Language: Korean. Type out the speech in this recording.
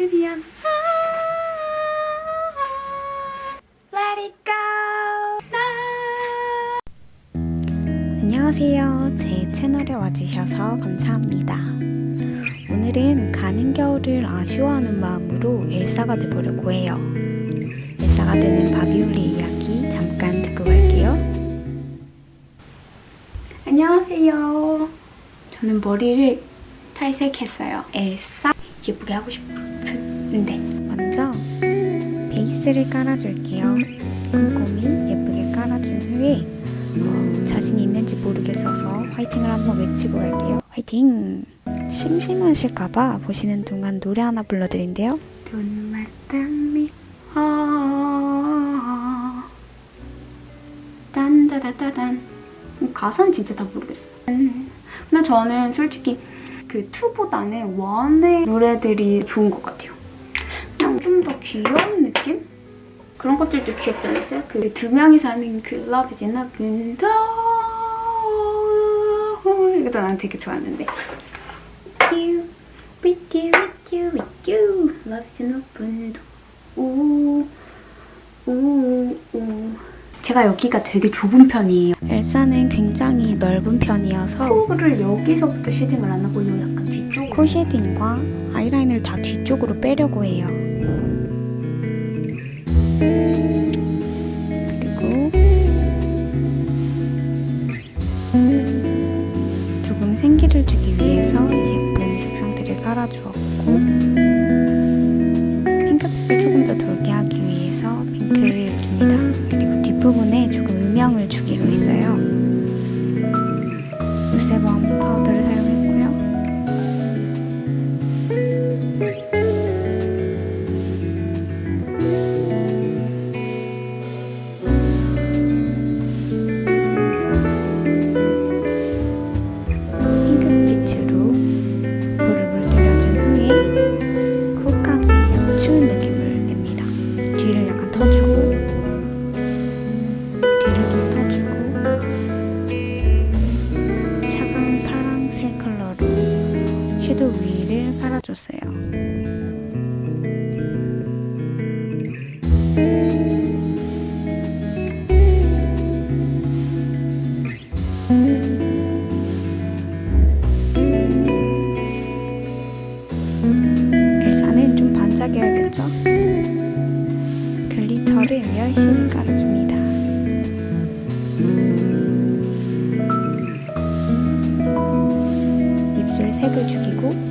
드디어 Let it go 안녕하세요. 제 채널에 와주셔서 감사합니다. 오늘은 가는 겨울을 아쉬워하는 마음으로 엘사가 돼보려고 해요. 엘사가 되는 바비올리 이야기 잠깐 듣고 갈게요. 안녕하세요 저는 머리를 탈색했어요 엘사 예쁘게 하고 싶은 데 먼저 베이스를 깔아줄게요. 꼼꼼히 예쁘게 깔아준 후에 어, 자신 있는지 모르겠어서 화이팅을 한번 외치고 갈게요. 화이팅! 심심하실까봐 보시는 동안 노래 하나 불러드린대요. Don't let them be 아 딴다다다단 가사는 진짜 다 모르겠어요 음. 근데 저는 솔직히 그 2보다는 1의 노래들이 좋은 것 같아요 좀 더 귀여운 느낌? 그런 것들도 귀엽지 않았어요? 그 두 명이 사는 그 Love is in a window 이것도 난 되게 좋았는데 you, with you, with you, with you. Love is an open door. 오, 오, 오. 제가 여기가 되게 좁은 편이에요. 엘사는 굉장히 넓은 편이어서 코를 여기서부터 쉐딩을 안 하고 요 약간 뒤쪽. 코 쉐딩과 아이라인을 다 뒤쪽으로 빼려고 해요. 주기 위해서 예쁜 색상들을 깔아주었고 깔아줬어요. 엘사는 좀 반짝여야겠죠? 글리터를 열심히 깔아줍니다. 입술 색을 죽이고